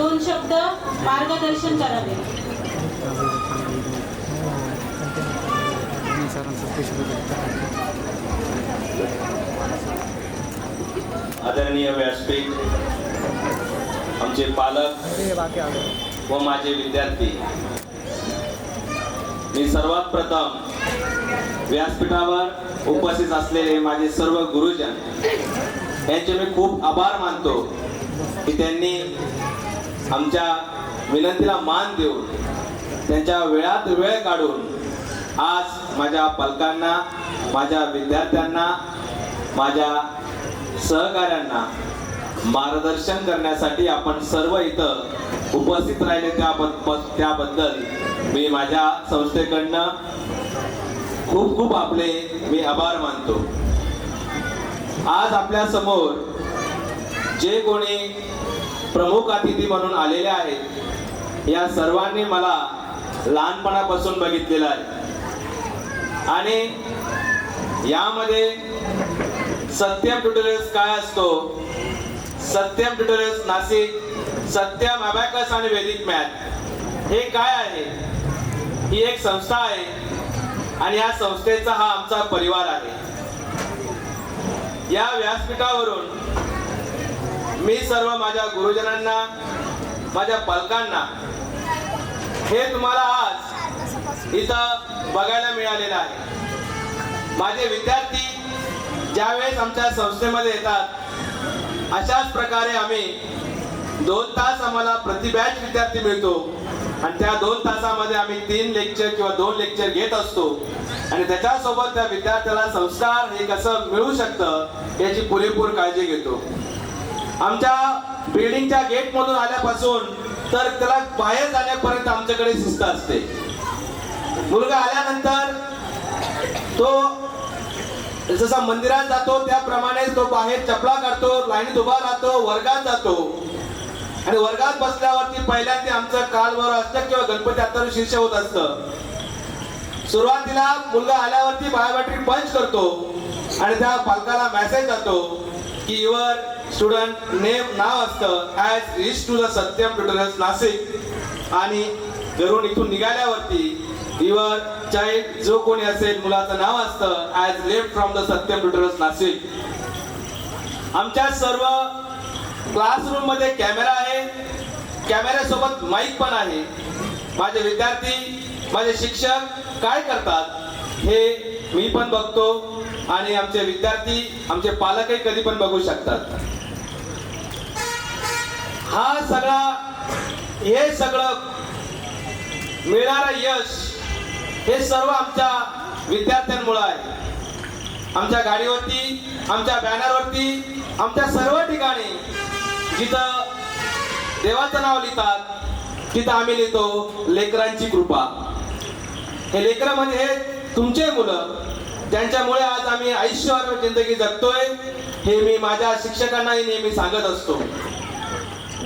दोन शब्द मार्गदर्शन करावे. आदरणीय व्यासपीठ आमचे पालक व माझे विद्यार्थी मी सर्वात प्रथम व्यासपीठावर उपस्थित असलेले माझे सर्व गुरुजन यांचे मी खूप आभार मानतो की त्यांनी आमच्या विनंतीला मान देऊन त्यांच्या वेळात वेळ काढून आज माझ्या पालकांना माझ्या विद्यार्थ्यांना माझ्या सहकाऱ्यांना मार्गदर्शन करण्यासाठी आपण सर्व इथं उपस्थित राहिले त्याबद्दल त्याबद्दल मी माझ्या संस्थेकडनं खूप खूप आपले मी आभार मानतो. आज आपल्यासमोर जे कोणी प्रमुख अतिथी म्हणून आलेले आहेत. या सर्वांनी मला लहानपणापासून बघितलेलं आहे. आणि यामध्ये सत्यम ट्युटोरियल्स काय असतो? सत्यम ट्युटोरियल्स नाशिक सत्यम अबॅकस आणि वेदिक मॅथ. हे काय आहे? ही एक संस्था आहे आणि या संस्थेचा हा आमचा परिवार आहे. या व्यासपीठावरून मी सर्व माझ्या गुरुजनांना माझ्या पालकांना हे तुम्हाला आज इथं बघायला मिळालेलं आहे. माझे विद्यार्थी ज्यावेळेस आमच्या संस्थेमध्ये येतात अशाच प्रकारे आम्ही दोन तास आम्हाला प्रतिबॅच विद्यार्थी मिळतो. आणि त्या दोन तासामध्ये आम्ही तीन लेक्चर किंवा दोन लेक्चर घेत असतो. आणि त्याच्यासोबत त्या विद्यार्थ्याला संस्कार हे कसं मिळू शकतं याची पुरेपूर काळजी घेतो. आमच्या बिल्डिंगच्या गेट मधून आल्यापासून तर त्याला बाहेर जाण्यापर्यंत आमच्याकडे शिस्त असते. मुलगा आल्यानंतर तो जसा मंदिरात जातो त्याप्रमाणे तो बाहेर चपला काढतो लाईनीत उभा राहतो वर्गात जातो. आणि वर्गात बसल्यावरती पहिल्यांदा आमचं कालभर असतं किंवा गणपती आता शीर्ष होत असतं. सुरुवातीला मुलगा आल्यावरती बायोमेट्रिक पंच करतो आणि त्या पालकाला मेसेज जातो की युअर स्टुडंट नेम नाव असतं as reach to the Satyam tutorials Nashik आणि घरून इथून निघाल्यावरती युअर चाइल्ड जो कोणी असेल मुलाचं नाव असतं as left from the Satyam tutorials Nashik आमच्या सर्व क्लासरूममध्ये कॅमेरा आहे. कॅमेऱ्यासोबत माईक पण आहे. माझे विद्यार्थी माझे शिक्षक काय करतात हे मी पण बघतो. आणि आमचे विद्यार्थी आमचे पालकही कधी पण बघू शकतात. हा सगळा हे सगळं मिळणारं यश हे सर्व आमच्या विद्यार्थ्यांमुळं आहे. आमच्या गाडीवरती आमच्या बॅनरवरती आमच्या सर्व ठिकाणी जिथं देवाचं नाव लिहितात तिथं आम्ही लिहितो लेकरांची कृपा. हे लेकरं म्हणजे हे तुमचे मुलं त्यांच्यामुळे आज आम्ही आयुष्यभर जिंदगी जगतोय हे मी माझ्या शिक्षकांनाही नेहमी सांगत असतो.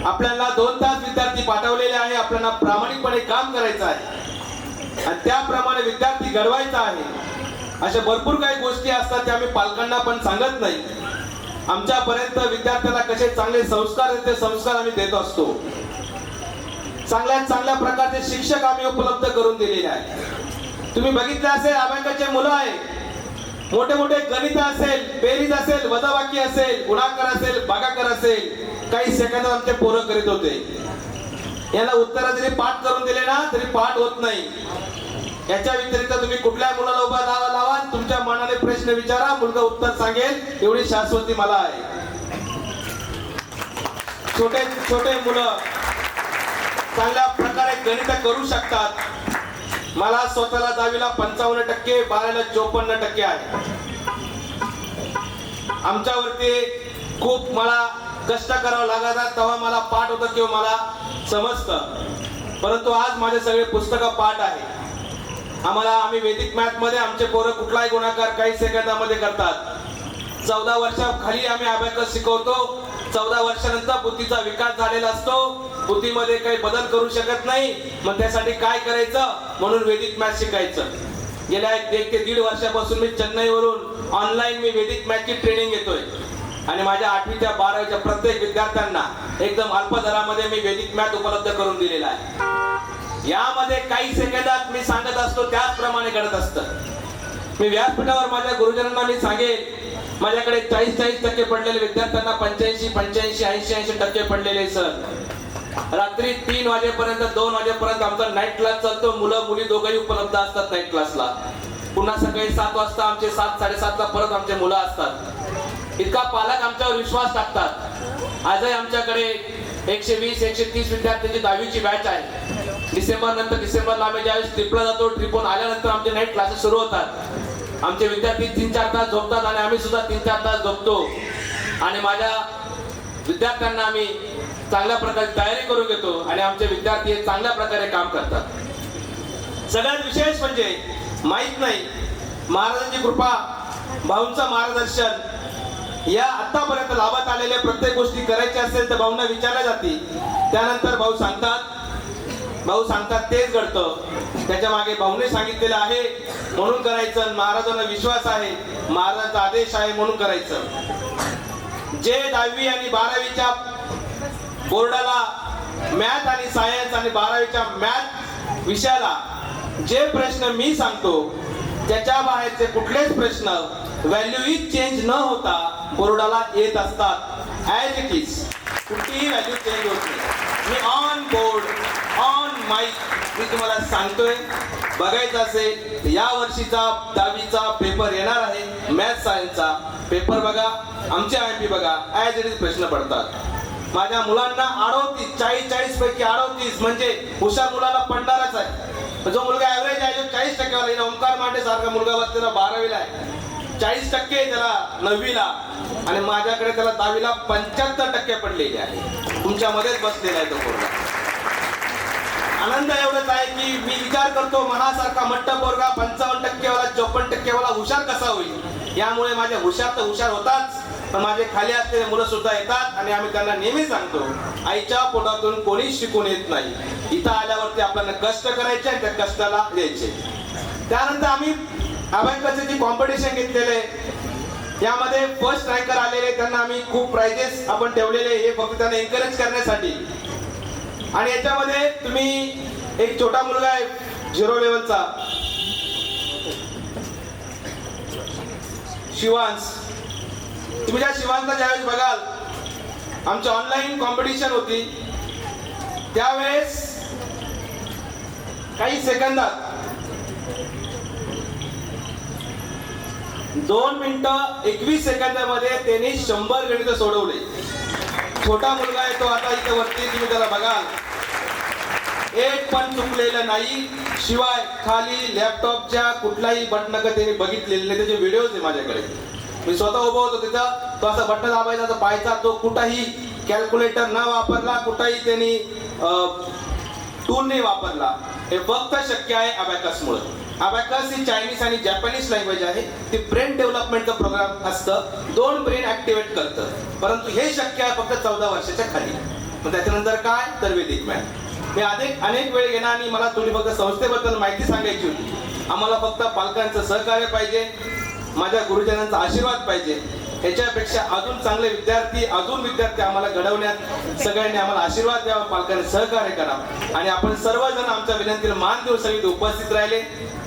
आपल्याला दोन तास विद्यार्थी पाठवलेले आहे. आपल्याला प्रामाणिकपणे काम करायचं आहे. आणि त्याप्रमाणे विद्यार्थी घडवायचा आहे. अशा भरपूर काही गोष्टी असतात त्या आम्ही पालकांना पण सांगत नाही. आमच्यापर्यंत विद्यार्थ्याला कसे चांगले संस्कार आहेत ते संस्कार आम्ही देत असतो. चांगल्यात चांगल्या प्रकारचे शिक्षक आम्ही उपलब्ध करून दिलेले आहे. तुम्ही बघितले असेल अभ्यासाचे मुलं आहे मोठे मोठे गणित असेल बेरीज असेल वजाबाकी असेल गुणाकार असेल भागाकार असेल काही सेकंद आमचे पोरं करीत होते. याला उत्तर जरी पाठ करून दिले ना तरी पाठ होत नाही. याच्या व्यतिरिक्त तुम्ही कुठल्या मुलाला उभा लावा लावा तुमच्या मनाने प्रश्न विचारा मुलगा उत्तर सांगेल एवढी शाश्वती मला आहे. छोटे छोटे मुलं चांगल्या प्रकारे गणित करू शकतात. मला स्वतःला दहावीला पंचावन्न टक्के बाराला चोपन्न टक्के आहे. आमच्यावरती खूप मला कष्ट करावं लागतात तेव्हा मला पाठ होतं किंवा मला समजतं. परंतु आज माझे सगळे पुस्तकं पाठ आहे. आम्हाला आम्ही वेदिक मॅथमध्ये आमचे पोरं कुठलाही गुणाकार काही सेकंदामध्ये करतात. चौदा वर्षाखाली आम्ही अभ्यास शिकवतो. चौदा वर्षानंतर बुद्धीचा विकास झालेला असतो. बुद्धीमध्ये काही बदल करू शकत नाही. मग त्यासाठी काय करायचं? म्हणून वेदिक मॅथ शिकायचं. गेल्या एक एक ते दीड वर्षापासून मी चेन्नईवरून ऑनलाईन मी वेदिक मॅथची ट्रेनिंग घेतोय. आणि माझ्या आठवीच्या बारावीच्या प्रत्येक विद्यार्थ्यांना एकदम अल्प दरामध्ये मी वेदिक मॅथ उपलब्ध करून दिलेला आहे. यामध्ये काही सेकंदात मी सांगत असतो त्याचप्रमाणे घडत असतं. मी व्यासपीठावर माझ्या गुरुजनांना मी सांगेल माझ्याकडे चाळीस चाळीस टक्के पडलेले विद्यार्थ्यांना पंच्याऐंशी पंच्याऐंशी ऐंशी ऐंशी टक्के पडलेले सर. रात्री तीन वाजेपर्यंत दोन वाजेपर्यंत आमचा नाईट क्लास चालतो. मुलं मुली दोघंही उपलब्ध असतात नाईट क्लासला पुन्हा सकाळी सात वाजता आमचे सात साडेसातला परत आमचे मुलं असतात. इतका पालक आमच्यावर विश्वास टाकतात. आजही आमच्याकडे एकशे वीस एकशे तीस विद्यार्थ्यांची दहावीची बॅच आहे. डिसेंबर नंतर डिसेंबरला आम्ही ज्यावेळेस ट्रिपला जातो ट्रिपहून आल्यानंतर आमचे नाईट क्लासेस सुरू होतात. आमचे विद्यार्थी तीन चार तास झोपतात आणि आम्ही सुद्धा तीन चार तास झोपतो. आणि माझ्या विद्यार्थ्यांना आम्ही चांगल्या प्रकारे तयारी करून घेतो आणि आमचे विद्यार्थी हे चांगल्या प्रकारे काम करतात. सगळ्यात विशेष म्हणजे माहीत नाही महाराजांची कृपा भाऊंचं मार्गदर्शन या आतापर्यंत लाभत आलेल्या प्रत्येक गोष्टी करायच्या असेल तर भाऊंना विचारल्या जाते त्यानंतर भाऊ सांगतात भाऊ सांगतात तेच घडतं. त्याच्यामागे भाऊने सांगितलेलं आहे म्हणून करायचं महाराजांना विश्वास आहे महाराजांचा आदेश आहे म्हणून करायचं. जे दहावी आणि बारावीच्या बोर्डाला मॅथ आणि सायन्स आणि बारावीच्या मॅथ विषयाला जे प्रश्न मी सांगतो त्याच्या बाहेरचे कुठलेच प्रश्न व्हॅल्यू चेंज न होता बोर्डाला येत असतात. ॲज इट इज कुठलीही व्हॅल्यू चेंज होत नाही. मी ऑन बोर्ड माहीत मी तुम्हाला सांगतोय. बघायचं असेल या वर्षीचा दहावीचा पेपर येणार आहे. मॅथ सायन्सचा पेपर बघा आमच्या आय पी बघा ॲज इट इज प्रश्न पडतात. माझ्या मुलांना अडोतीस चाळीस चाळीस पैकी अडोतीस म्हणजे हुशार मुलाला पडणारच आहे. जो मुलगा ऍव्हरेज आहे जो चाळीस टक्केवाला आहे, ओंकार मांडे सारखा मुलगा बसलेला बारावीला आहे. चाळीस टक्के त्याला नववीला. आणि माझ्याकडे त्याला दहावीला पंच्याहत्तर टक्के पडलेले आहे. तुमच्या मध्येच बसलेला आहे तो मुलगा आनंद एवढंच आहे की मी विचार करतो मनासारखा मट्ट पोरगा पंचावन्न टक्केवाला चौपन्न टक्केवाला हुशार कसा होईल? यामुळे माझे हुशार तर हुशार होताच पण माझे खाली असलेले मुलं सुद्धा येतात आणि आम्ही त्यांना नेहमी सांगतो आईच्या पोटातून कोणीच शिकून येत नाही. इथं आल्यावरती आपल्याला कष्ट करायचे आणि त्या कष्टाला द्यायचे. त्यानंतर आम्ही अभ्यासाची कॉम्पिटिशन घेतलेले यामध्ये फर्स्ट रँकर आलेले त्यांना आम्ही खूप प्राइजेस आपण ठेवलेले हे फक्त त्यांना एन्करेज करण्यासाठी. आणि याच्यामध्ये तुम्ही एक छोटा मुलगा आहे झिरो लेवलचा शिवांश. तुम्ही ज्या शिवांशला ज्यावेळेस बघाल आमची ऑनलाईन कॉम्पिटिशन होती. त्यावेळेस काही सेकंदात दोन मिनिटं एकवीस सेकंदामध्ये त्यांनी शंभर गणित सोडवले. छोटा मुलगा आहे तो आता इथे वरती तुम्ही त्याला बघाल एक पण चुकलेलं नाही. शिवाय खाली लॅपटॉपच्या कुठलाही बटन त्याने बघितलेले नाही. त्याचे व्हिडिओज आहे माझ्याकडे. मी स्वतः उभं होतो तिथं. तो असा बटन दाबायचा तो पाहायचा तो कुठंही कॅल्क्युलेटर न वापरला कुठंही त्यांनी टूल नाही वापरला. हे फक्त शक्य आहे अबॅकसमुळे अबॅकस ही चायनीज आणि जॅपनीज लँग्वेज आहे. ते ब्रेन डेव्हलपमेंटचं प्रोग्राम असतं. दोन ब्रेन ऍक्टिव्हेट करतं. परंतु हे शक्य आहे फक्त चौदा वर्षाच्या खाली. मग त्याच्यानंतर काय? तर वेदिक मॅन मी अनेक अनेक वेळ घेणार आणि मला तुम्ही फक्त संस्थेबद्दल माहिती सांगायची होती. आम्हाला फक्त पालकांचं सहकार्य पाहिजे. माझ्या गुरुजनांचा आशीर्वाद पाहिजे. याच्यापेक्षा अजून चांगले विद्यार्थी अजून विद्यार्थी आम्हाला घडवण्यात सगळ्यांनी आम्हाला आशीर्वाद द्यावा पालकांनी सहकार्य करा आणि आपण सर्वजण आमच्या विनंतीला मान देऊन सगळी उपस्थित राहिले.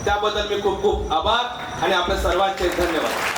त्याबद्दल मी खूप खूप आभार आणि आपल्या सर्वांचे धन्यवाद.